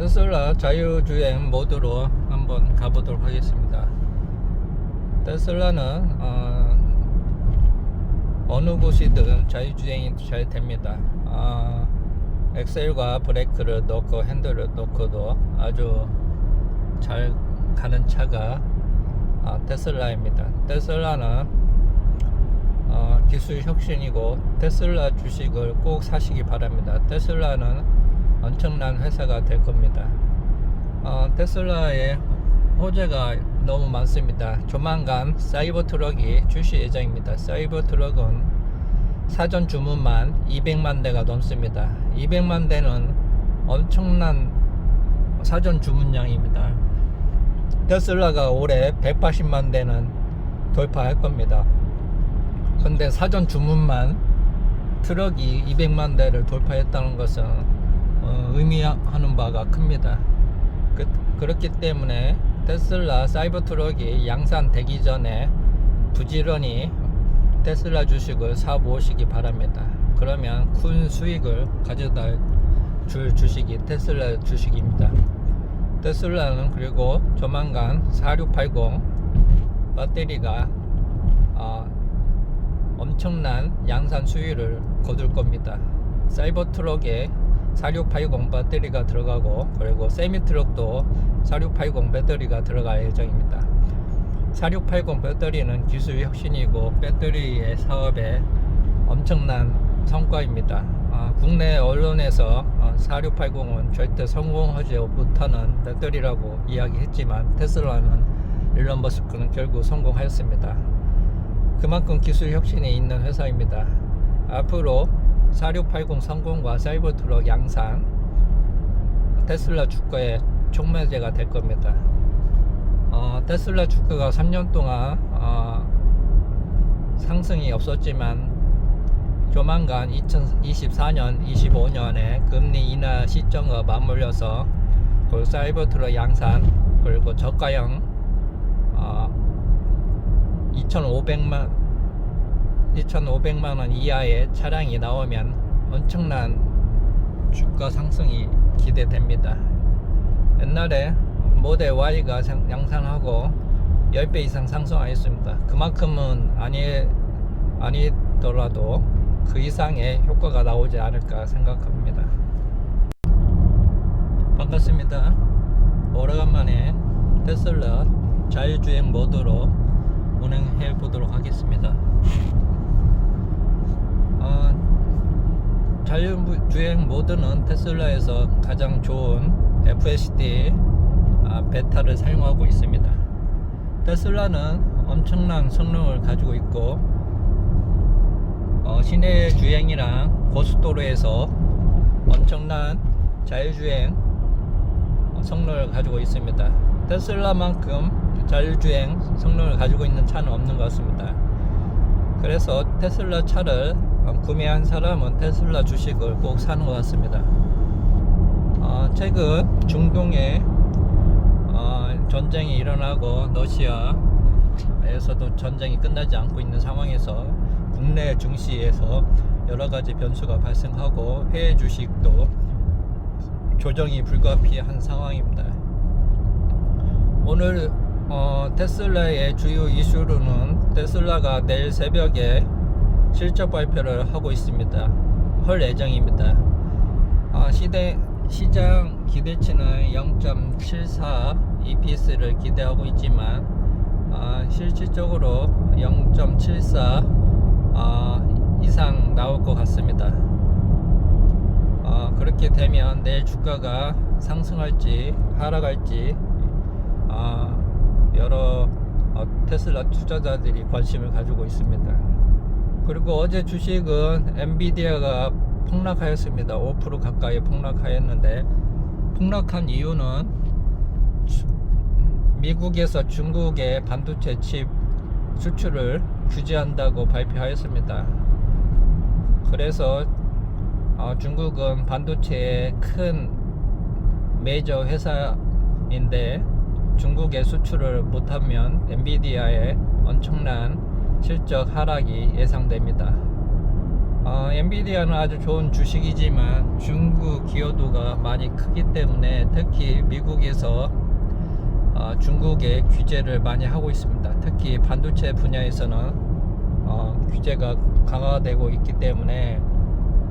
테슬라 자유주행 모드로 한번 가보도록 하겠습니다. 테슬라는 어, 느 곳이든 자유주행이 잘 됩니다. 아, 엑셀과 브레이크를 넣고 핸들을 넣고도 아주 잘 가는 차가 아, 테슬라입니다. 테슬라는 어, 기술 혁신이고 테슬라 주식을 꼭 사시기 바랍니다. 테슬라는 엄청난 회사가 될 겁니다. 어, 테슬라의 호재가 너무 많습니다. 조만간 사이버 트럭이 출시 예정입니다. 사이버 트럭은 사전 주문만 200만 대가 넘습니다. 200만 대는 엄청난 사전 주문량입니다. 테슬라가 올해 180만 대는 돌파할 겁니다. 근데 사전 주문만 트럭이 200만 대를 돌파했다는 것은 어, 의미하는 바가 큽니다. 그, 그렇기 때문에 테슬라 사이버 트럭이 양산 되기 전에 부지런히 테슬라 주식을 사 모으시기 바랍니다. 그러면 큰 수익을 가져다 줄 주식이 테슬라 주식입니다. 테슬라는 그리고 조만간 4680 배터리가 어, 엄청난 양산 수율을 거둘 겁니다. 사이버 트럭에 4680 배터리가 들어가고 그리고 세미 트럭도 4680 배터리가 들어갈 예정입니다. 4680 배터리는 기술 혁신이고 배터리의 사업에 엄청난 성과입니다. 아, 국내 언론에서 어, 4680은 절대 성공하지 못하는 배터리라고 이야기했지만 테슬라는 일론 머스크는 결국 성공하였습니다. 그만큼 기술 혁신이 있는 회사입니다. 앞으로 4680 성공과 사이버 트럭 양산 테슬라 주가의 촉매제가 될 겁니다. 어, 테슬라 주가가 3년 동안 어, 상승이 없었지만 조만간 2024년, 25년에 금리 인하 시점과 맞물려서 그 사이버 트럭 양산 그리고 저가형 어, 2,500만 2,500만 원 이하의 차량이 나오면 엄청난 주가 상승이 기대됩니다. 옛날에 모델 Y가 상- 양산하고 10배 이상 상승하였습니다. 그만큼은 아니 아니더라도 그 이상의 효과가 나오지 않을까 생각합니다. 반갑습니다. 오래간만에 테슬라 자율주행 모드로 운행해 보도록 하겠습니다. 어, 자율주행 모드는 테슬라에서 가장 좋은 FSD 아, 베타를 사용하고 있습니다. 테슬라는 엄청난 성능을 가지고 있고 어, 시내 주행이랑 고속도로에서 엄청난 자율주행 어, 성능을 가지고 있습니다. 테슬라만큼 자율주행 성능을 가지고 있는 차는 없는 것 같습니다. 그래서 테슬라 차를 어, 구매한 사람은 테슬라 주식을 꼭 사는 것 같습니다. 어, 최근 중동에 어, 전쟁이 일어나고 러시아에서도 전쟁이 끝나지 않고 있는 상황에서 국내 증시에서 여러 가지 변수가 발생하고 해외 주식도 조정이 불가피한 상황입니다. 오늘 어, 테슬라의 주요 이슈로는 테슬라가 내일 새벽에 실적 발표를 하고 있습니다. 헐 예정입니다. 아, 시대, 시장 기대치는 0.74 EPS를 기대하고 있지만 아, 실질적으로 0.74 아, 이상 나올 것 같습니다. 아, 그렇게 되면 내일 주가가 상승할지 하락할지 아, 여러 어, 테슬라 투자자들이 관심을 가지고 있습니다. 그리고 어제 주식은 엔비디아가 폭락하였습니다. 5% 가까이 폭락하였는데 폭락한 이유는 주- 미국에서 중국의 반도체 칩 수출을 규제한다고 발표하였습니다. 그래서 어, 중국은 반도체의 큰 메이저 회사인데 중국에 수출을 못하면 엔비디아의 엄청난 실적 하락이 예상됩니다. 어, 엔비디아는 아주 좋은 주식이지만 중국 기여도가 많이 크기 때문에 특히 미국에서 어, 중국의 규제를 많이 하고 있습니다. 특히 반도체 분야에서는 어, 규제가 강화되고 있기 때문에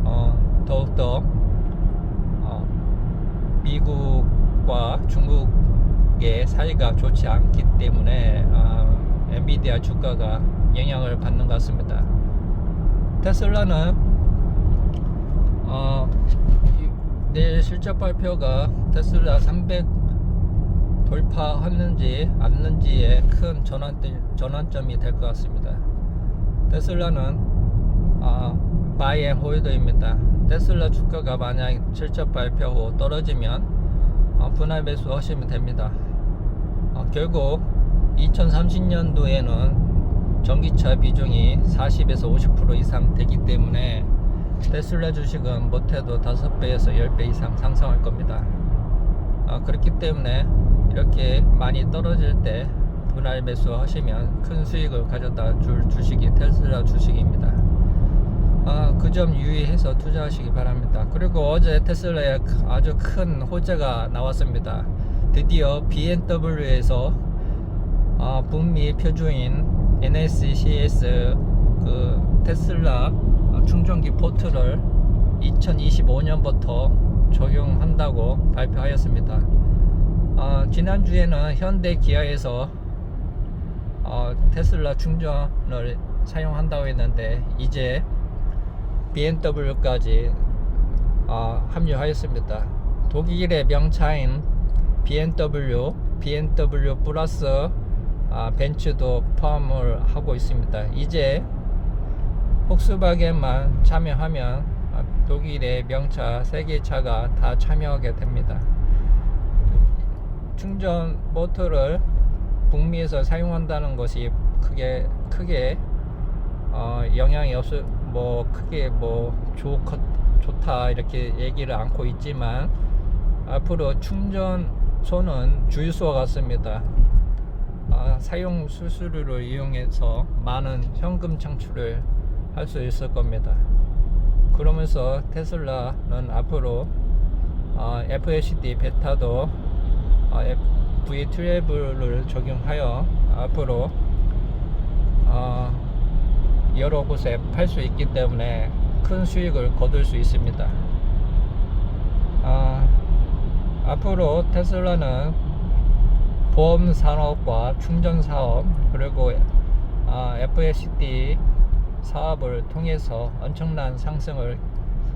어, 더욱더 어, 미국과 중국의 사이가 좋지 않기 때문에 어, 엔비디아 주가가 영향을 받는 것 같습니다. 테슬라는 어, 이- 내일 실적 발표가 테슬라 300 돌파했는지 않는지에 큰 전환, 전환점이 될 것 같습니다. 테슬라는 아, 바이 앤 홀더입니다. 테슬라 주가가 만약 실적 발표 후 떨어지면 어, 분할 매수 하시면 됩니다. 어, 결국 2030년도에는 전기차 비중이 40에서 50% 이상 되기 때문에 테슬라 주식은 못해도 5배에서 10배 이상 상승할 겁니다. 아, 그렇기 때문에 이렇게 많이 떨어질 때 분할 매수 하시면 큰 수익을 가져다 줄 주식이 테슬라 주식입니다. 아, 그 점 유의해서 투자하시기 바랍니다. 그리고 어제 테슬라에 아주 큰 호재가 나왔습니다. 드디어 BMW에서 아, 북미 표주인 NSCS 그 테슬라 충전기 포트를 2025년부터 적용한다고 발표하였습니다. 아, 지난주에는 현대 기아에서 어, 테슬라 충전을 사용한다고 했는데 이제 BMW까지 어, 합류하였습니다. 독일의 명차인 BMW, BMW 플러스 아, 벤츠도 포함을 하고 있습니다. 이제 폭스바겐만 참여하면 아, 독일의 명차 세개 차가 다 참여하게 됩니다. 충전 모터를 북미에서 사용한다는 것이 크게 크게 어, 영향이 없을 뭐 크게 뭐 좋, 좋다 이렇게 얘기를 않고 있지만 앞으로 충전소는 주유소와 같습니다. 아, 사용 수수료를 이용해서 많은 현금 창출을 할 수 있을 겁니다. 그러면서 테슬라는 앞으로 어, FSD 베타도 어, V12를 적용하여 앞으로 어, 여러 곳에 팔 수 있기 때문에 큰 수익을 거둘 수 있습니다. 아, 앞으로 테슬라는 보험 산업과 충전 사업 그리고 아, FSD 사업을 통해서 엄청난 상승을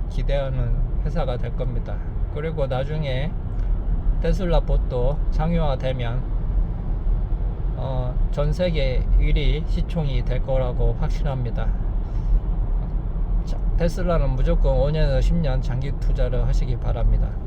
기대하는 회사가 될 겁니다. 그리고 나중에 테슬라 봇도 상용화되면 어, 전 세계 1위 시총이 될 거라고 확신합니다. 자, 테슬라는 무조건 5년에서 10년 장기 투자를 하시기 바랍니다.